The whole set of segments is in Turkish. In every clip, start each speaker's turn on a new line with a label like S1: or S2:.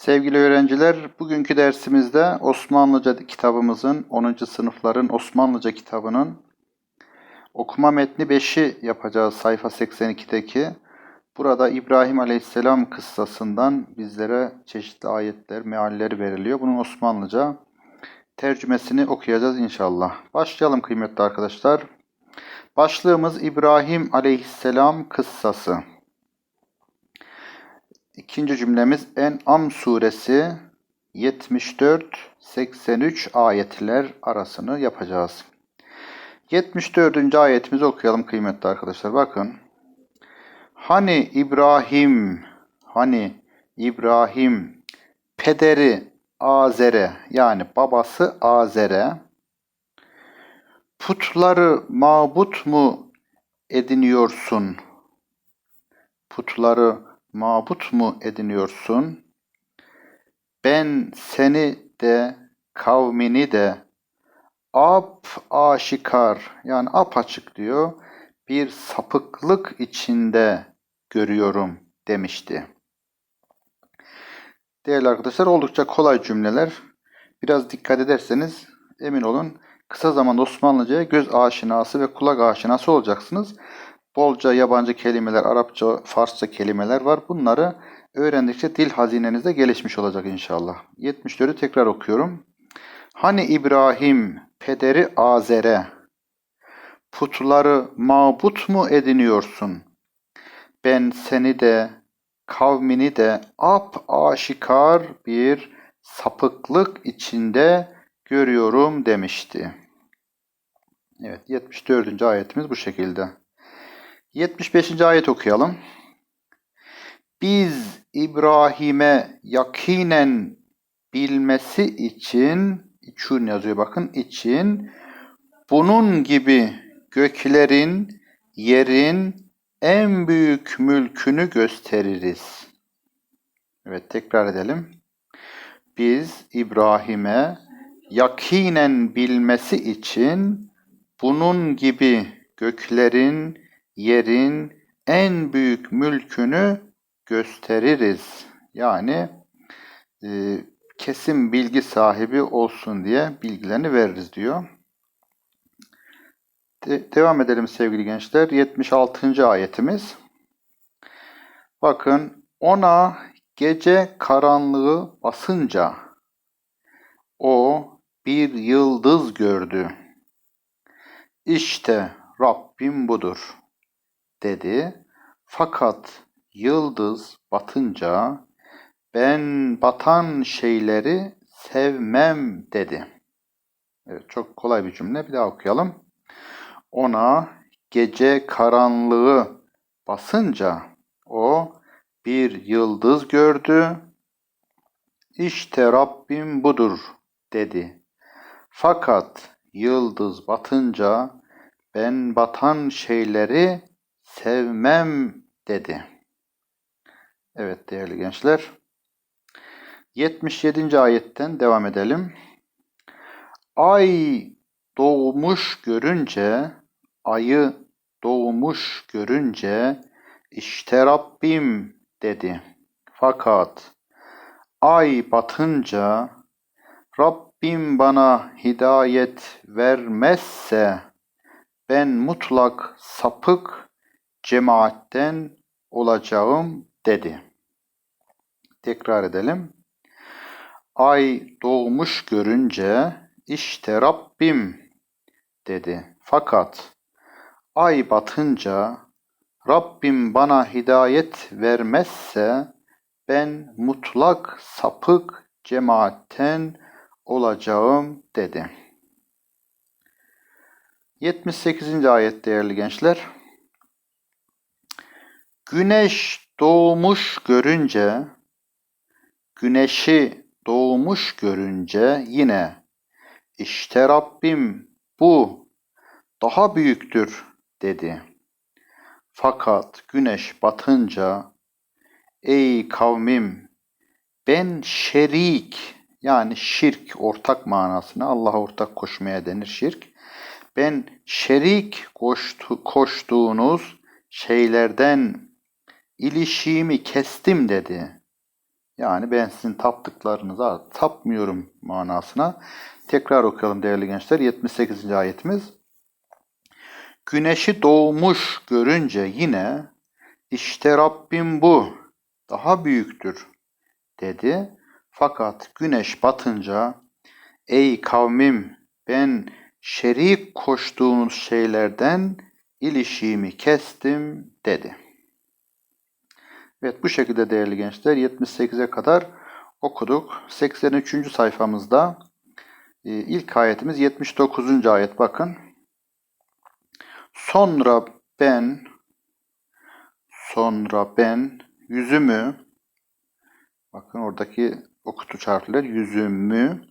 S1: Sevgili öğrenciler, bugünkü dersimizde Osmanlıca kitabımızın 10. sınıfların Osmanlıca kitabının okuma metni 5'i yapacağız sayfa 82'deki. Burada İbrahim Aleyhisselam kıssasından bizlere çeşitli ayetler, mealler veriliyor. Bunun Osmanlıca tercümesini okuyacağız inşallah. Başlayalım kıymetli arkadaşlar. Başlığımız İbrahim Aleyhisselam kıssası. İkinci cümlemiz En'am suresi 74-83 ayetler arasını yapacağız. 74. ayetimizi okuyalım kıymetli arkadaşlar. Bakın. Hani İbrahim, hani İbrahim pederi Azer'e yani babası Azer'e putları mabut mu ediniyorsun? Putları mabut mu ediniyorsun? Ben seni de kavmini de ap aşikar yani apaçık diyor bir sapıklık içinde görüyorum demişti. Değerli arkadaşlar oldukça kolay cümleler. Biraz dikkat ederseniz emin olun kısa zamanda Osmanlıca'ya göz aşinası ve kulak aşinası olacaksınız. Bolca yabancı kelimeler, Arapça, Farsça kelimeler var. Bunları öğrendikçe dil hazinenizde gelişmiş olacak inşallah. 74'ü tekrar okuyorum. Hani İbrahim pederi Azer'e putları mabut mu ediniyorsun? Ben seni de kavmini de ap aşikar bir sapıklık içinde görüyorum demişti. Evet 74. ayetimiz bu şekilde. 75. ayet okuyalım. Biz İbrahim'e yakinen bilmesi için için yazıyor bakın için bunun gibi göklerin yerin en büyük mülkünü gösteririz. Evet tekrar edelim. Biz İbrahim'e yakinen bilmesi için bunun gibi göklerin yerin en büyük mülkünü gösteririz. Yani e, kesin bilgi sahibi olsun diye bilgilerini veririz diyor. De- devam edelim sevgili gençler. 76. ayetimiz. Bakın ona gece karanlığı basınca o bir yıldız gördü. İşte Rabbim budur dedi. Fakat yıldız batınca ben batan şeyleri sevmem dedi. Evet çok kolay bir cümle. Bir daha okuyalım. Ona gece karanlığı basınca o bir yıldız gördü. İşte Rabbim budur dedi. Fakat yıldız batınca ben batan şeyleri sevmem dedi. Evet değerli gençler. 77. ayetten devam edelim. Ay doğmuş görünce, ayı doğmuş görünce işte Rabbim dedi. Fakat ay batınca Rabbim bana hidayet vermezse ben mutlak sapık cemaatten olacağım dedi. Tekrar edelim. Ay doğmuş görünce işte Rabbim dedi. Fakat ay batınca Rabbim bana hidayet vermezse ben mutlak sapık cemaatten olacağım dedi. 78. ayet değerli gençler. Güneş doğmuş görünce, güneşi doğmuş görünce yine işte Rabbim bu daha büyüktür dedi. Fakat güneş batınca ey kavmim ben şerik yani şirk ortak manasına Allah'a ortak koşmaya denir şirk. Ben şerik koştu, koştuğunuz şeylerden ilişiğimi kestim dedi. Yani ben sizin taptıklarınıza tapmıyorum manasına. Tekrar okuyalım değerli gençler. 78. ayetimiz. Güneşi doğmuş görünce yine işte Rabbim bu daha büyüktür dedi. Fakat güneş batınca ey kavmim ben şerik koştuğunuz şeylerden ilişiğimi kestim dedi. Evet bu şekilde değerli gençler 78'e kadar okuduk. 83. sayfamızda e, ilk ayetimiz 79. ayet bakın. Sonra ben sonra ben yüzümü bakın oradaki okutuş harfler yüzümü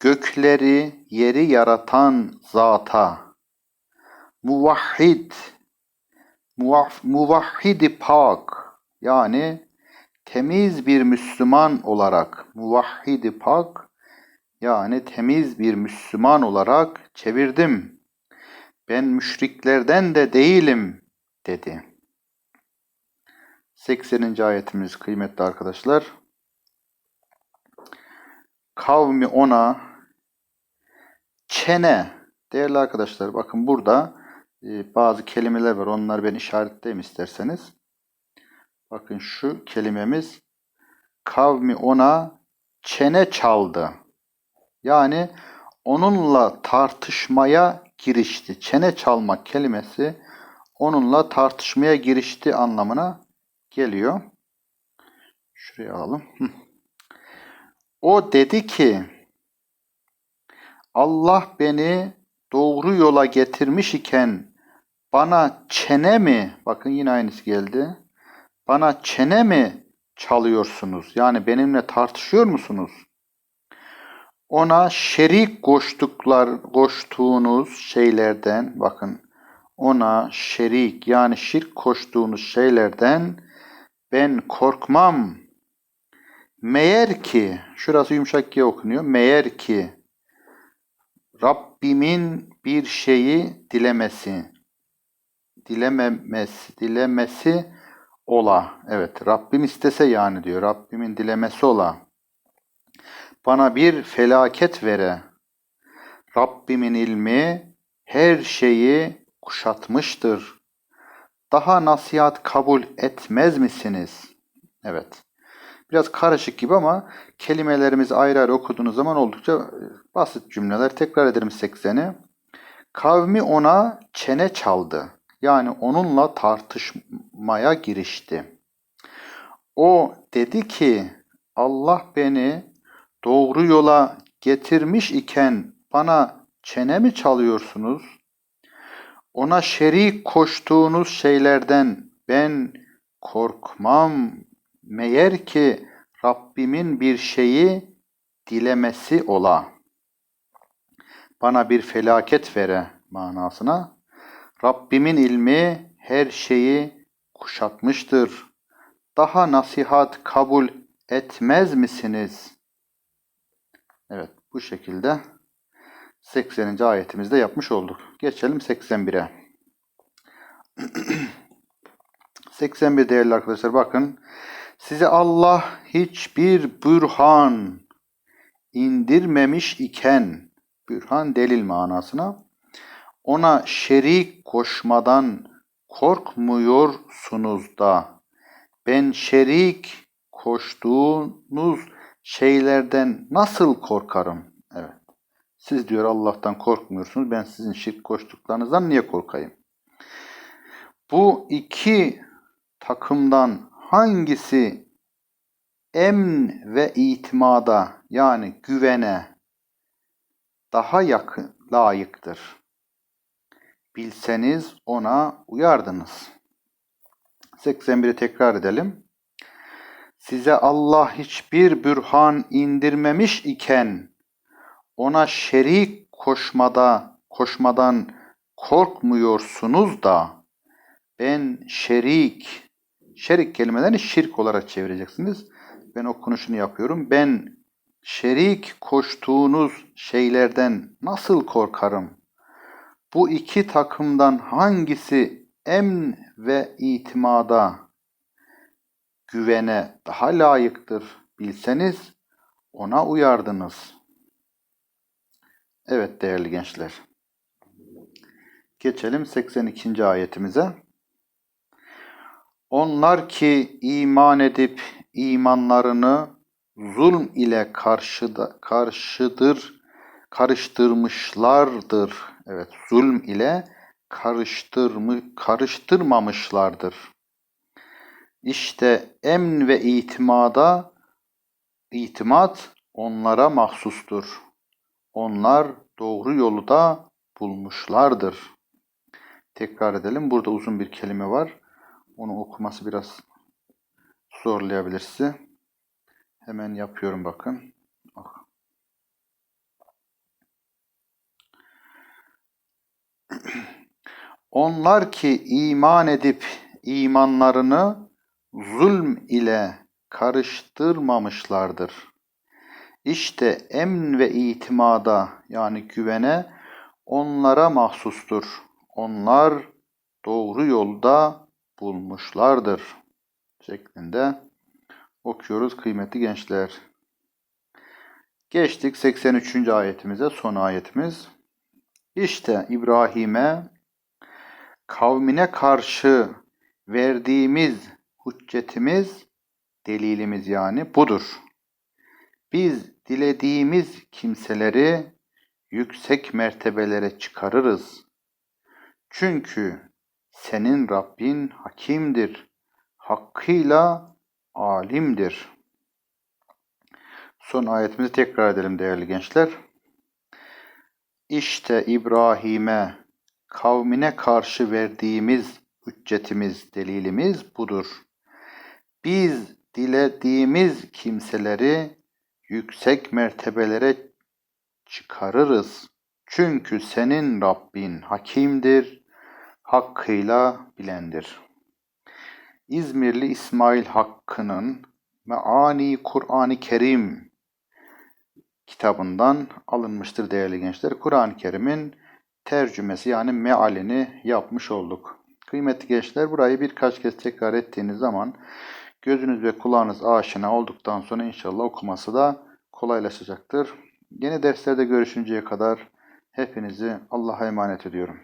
S1: gökleri yeri yaratan zata muvahhid muvah, muvahhidi pak yani temiz bir Müslüman olarak muvahhidi pak yani temiz bir Müslüman olarak çevirdim. Ben müşriklerden de değilim dedi. 80. ayetimiz kıymetli arkadaşlar. Kavmi ona çene değerli arkadaşlar bakın burada e, bazı kelimeler var. Onları ben işaretleyeyim isterseniz. Bakın şu kelimemiz kavmi ona çene çaldı. Yani onunla tartışmaya girişti. Çene çalmak kelimesi onunla tartışmaya girişti anlamına geliyor. Şuraya alalım. O dedi ki Allah beni doğru yola getirmiş iken bana çene mi? Bakın yine aynısı geldi. Bana çene mi çalıyorsunuz? Yani benimle tartışıyor musunuz? Ona şerik koştuklar, koştuğunuz şeylerden bakın ona şerik yani şirk koştuğunuz şeylerden ben korkmam. Meğer ki şurası yumuşak ki okunuyor. Meğer ki Rabbimin bir şeyi dilemesi dilememesi dilemesi ola. Evet Rabbim istese yani diyor. Rabbimin dilemesi ola. Bana bir felaket vere. Rabbimin ilmi her şeyi kuşatmıştır. Daha nasihat kabul etmez misiniz? Evet. Biraz karışık gibi ama kelimelerimizi ayrı ayrı okuduğunuz zaman oldukça e, basit cümleler. Tekrar ederim 80'i. Kavmi ona çene çaldı. Yani onunla tartışmaya girişti. O dedi ki Allah beni doğru yola getirmiş iken bana çene mi çalıyorsunuz? Ona şerik koştuğunuz şeylerden ben korkmam. Meğer ki Rabbimin bir şeyi dilemesi ola. Bana bir felaket vere manasına. Rabbimin ilmi her şeyi kuşatmıştır. Daha nasihat kabul etmez misiniz? Evet bu şekilde 80. ayetimizde yapmış olduk. Geçelim 81'e. 81 değerli arkadaşlar bakın. Size Allah hiçbir bürhan indirmemiş iken, bürhan delil manasına, ona şerik koşmadan korkmuyorsunuz da, ben şerik koştuğunuz şeylerden nasıl korkarım? Evet. Siz diyor Allah'tan korkmuyorsunuz. Ben sizin şirk koştuklarınızdan niye korkayım? Bu iki takımdan hangisi emn ve itimada yani güvene daha yakın, layıktır? Bilseniz ona uyardınız. 81'i tekrar edelim. Size Allah hiçbir bürhan indirmemiş iken ona şerik koşmada koşmadan korkmuyorsunuz da ben şerik şerik kelimelerini şirk olarak çevireceksiniz. Ben okunuşunu yapıyorum. Ben şerik koştuğunuz şeylerden nasıl korkarım? Bu iki takımdan hangisi emn ve itimada güvene daha layıktır bilseniz ona uyardınız. Evet değerli gençler. Geçelim 82. ayetimize. Onlar ki iman edip imanlarını zulm ile karşıda, karşıdır, karıştırmışlardır. Evet, zulm ile karıştırmı, karıştırmamışlardır. İşte emn ve itimada itimat onlara mahsustur. Onlar doğru yolu da bulmuşlardır. Tekrar edelim. Burada uzun bir kelime var. Onu okuması biraz zorlayabilir sizi. Hemen yapıyorum bakın. Onlar ki iman edip imanlarını zulm ile karıştırmamışlardır. İşte emn ve itimada yani güvene onlara mahsustur. Onlar doğru yolda bulmuşlardır şeklinde okuyoruz kıymetli gençler. Geçtik 83. ayetimize son ayetimiz. İşte İbrahim'e kavmine karşı verdiğimiz hüccetimiz, delilimiz yani budur. Biz dilediğimiz kimseleri yüksek mertebelere çıkarırız. Çünkü senin Rabbin hakimdir, hakkıyla alimdir. Son ayetimizi tekrar edelim değerli gençler. İşte İbrahim'e kavmine karşı verdiğimiz hüccetimiz, delilimiz budur. Biz dilediğimiz kimseleri yüksek mertebelere çıkarırız. Çünkü senin Rabbin hakimdir, hakkıyla bilendir. İzmirli İsmail Hakkı'nın Meani Kur'an-ı Kerim kitabından alınmıştır değerli gençler. Kur'an-ı Kerim'in tercümesi yani mealini yapmış olduk. Kıymetli gençler burayı birkaç kez tekrar ettiğiniz zaman gözünüz ve kulağınız aşina olduktan sonra inşallah okuması da kolaylaşacaktır. Yeni derslerde görüşünceye kadar hepinizi Allah'a emanet ediyorum.